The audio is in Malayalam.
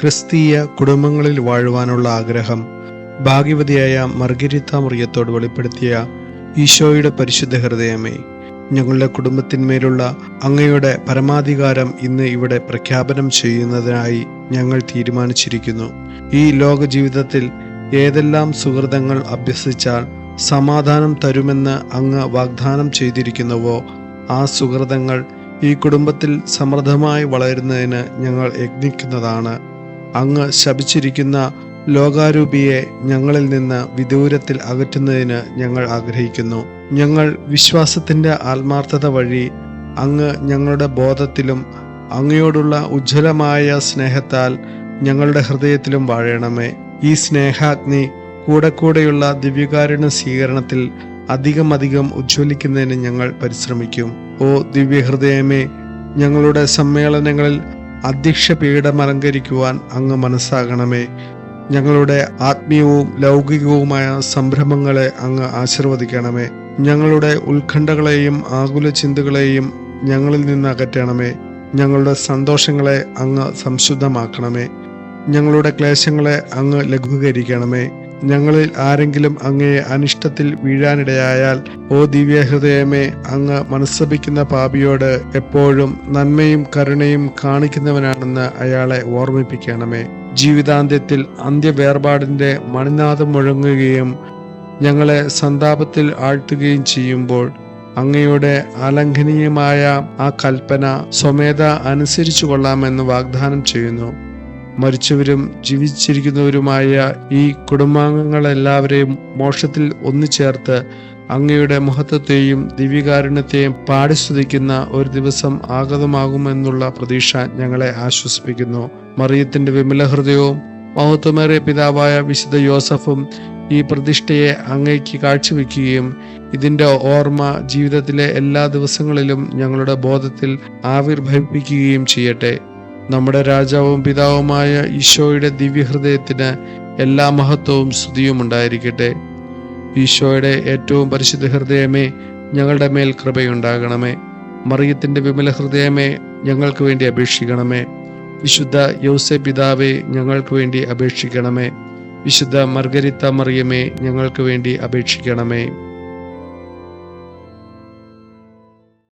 ക്രിസ്തീയ കുടുംബങ്ങളിൽ വാഴുവാനുള്ള ആഗ്രഹം ഭാഗ്യവതിയായ മർഗരിത്ത മറിയത്തോട് വെളിപ്പെടുത്തിയ ഈശോയുടെ പരിശുദ്ധ ഹൃദയമേ ഞങ്ങളുടെ കുടുംബത്തിന്മേലുള്ള അങ്ങയുടെ പരമാധികാരം ഇന്ന് ഇവിടെ പ്രഖ്യാപനം ചെയ്യുന്നതിനായി ഞങ്ങൾ തീരുമാനിച്ചിരിക്കുന്നു. ഈ ലോക ജീവിതത്തിൽ ഏതെല്ലാം സുഹൃതങ്ങൾ അഭ്യസിച്ചാൽ സമാധാനം തരുമെന്ന് അങ്ങ് വാഗ്ദാനം ചെയ്തിരിക്കുന്നുവോ ആ സുഹൃതങ്ങൾ ഈ കുടുംബത്തിൽ സമൃദ്ധമായി വളരുന്നതിന് ഞങ്ങൾ യജ്ഞിക്കുന്നതാണ്. അങ്ങ് ശപിച്ചിരിക്കുന്ന ലോകാരൂപിയെ ഞങ്ങളിൽ നിന്ന് വിദൂരത്തിൽ അകറ്റുന്നതിന് ഞങ്ങൾ ആഗ്രഹിക്കുന്നു. ഞങ്ങൾ വിശ്വാസത്തിന്റെ ആത്മാർത്ഥത വഴി അങ്ങ് ഞങ്ങളുടെ ബോധത്തിലും അങ്ങയോടുള്ള ഉജ്ജ്വലമായ സ്നേഹത്താൽ ഞങ്ങളുടെ ഹൃദയത്തിലും വാഴണമേ. ഈ സ്നേഹാഗ്നി കൂടെ കൂടെയുള്ള ദിവ്യകാരുണ്യ സ്വീകരണത്തിൽ അധികം അധികം ഉജ്ജ്വലിക്കുന്നതിന് ഞങ്ങൾ പരിശ്രമിക്കും. ഓ ദിവ്യഹൃദയമേ ഞങ്ങളുടെ സമ്മേളനങ്ങളിൽ അധ്യക്ഷ പീഠം അലങ്കരിക്കുവാൻ അങ്ങ് മനസ്സാകണമേ. ഞങ്ങളുടെ ആത്മീയവും ലൗകികവുമായ സംരംഭങ്ങളെ അങ്ങ് ആശീർവദിക്കണമേ. ഞങ്ങളുടെ ഉത്കണ്ഠകളെയും ആകുല ചിന്തകളെയും ഞങ്ങളിൽ നിന്ന് അകറ്റണമേ. ഞങ്ങളുടെ സന്തോഷങ്ങളെ അങ്ങ് സംശുദ്ധമാക്കണമേ. ഞങ്ങളുടെ ക്ലേശങ്ങളെ അങ്ങ് ലഘൂകരിക്കണമേ. ഞങ്ങളിൽ ആരെങ്കിലും അങ്ങയെ അനിഷ്ടത്തിൽ വീഴാനിടയായാൽ ഓ ദിവ്യഹൃദയമേ അങ്ങ് മനസ്സപിക്കുന്ന പാപിയോട് എപ്പോഴും നന്മയും കരുണയും കാണിക്കുന്നവനാണെന്ന് അയാളെ ഓർമ്മിപ്പിക്കണമേ. ജീവിതാന്ത്യത്തിൽ അന്ത്യവേർപാടിന്റെ മണിനാഥം മുഴങ്ങുകയും ഞങ്ങളെ സന്താപത്തിൽ ആഴ്ത്തുകയും ചെയ്യുമ്പോൾ അങ്ങയുടെ അലംഘനീയമായ ആ കൽപ്പന സ്വമേധ അനുസരിച്ചു കൊള്ളാമെന്ന് വാഗ്ദാനം ചെയ്യുന്നു. മരിച്ചവരും ജീവിച്ചിരിക്കുന്നവരുമായ ഈ കുടുംബാംഗങ്ങളെല്ലാവരെയും മോക്ഷത്തിൽ ഒന്നുചേർത്ത് അങ്ങയുടെ മഹത്വത്തെയും ദിവ്യകാരുണ്യത്തെയും പാടിസ്തുതിക്കുന്ന ഒരു ദിവസം ആഗതമാകുമെന്നുള്ള പ്രതീക്ഷ ഞങ്ങളെ ആശ്വസിപ്പിക്കുന്നു. മറിയത്തിന്റെ വിമല ഹൃദയവും മഹത്വമേറിയ പിതാവായ വിശുദ്ധ യോസഫും ഈ പ്രതിഷ്ഠയെ അങ്ങയ്ക്ക് കാഴ്ചവെക്കുകയും ഇതിന്റെ ഓർമ്മ ജീവിതത്തിലെ എല്ലാ ദിവസങ്ങളിലും ഞങ്ങളുടെ ബോധത്തിൽ ആവിർഭവിപ്പിക്കുകയും ചെയ്യട്ടെ. നമ്മുടെ രാജാവും പിതാവുമായ ഈശോയുടെ ദിവ്യഹൃദയത്തിന് എല്ലാ മഹത്വവും സ്തുതിയും ഉണ്ടായിരിക്കട്ടെ. ഈശോയുടെ ഏറ്റവും പരിശുദ്ധ ഹൃദയമേ ഞങ്ങളുടെ മേൽ കൃപയുണ്ടാകണമേ. മറിയത്തിന്റെ വിമല ഹൃദയമേ ഞങ്ങൾക്ക് വേണ്ടി അപേക്ഷിക്കണമേ. വിശുദ്ധ യൗസെ പിതാവേ ഞങ്ങൾക്ക് വേണ്ടി അപേക്ഷിക്കണമേ. വിശുദ്ധ മർഗരിത്ത മറിയമേ ഞങ്ങൾക്ക് വേണ്ടി അപേക്ഷിക്കണമേ.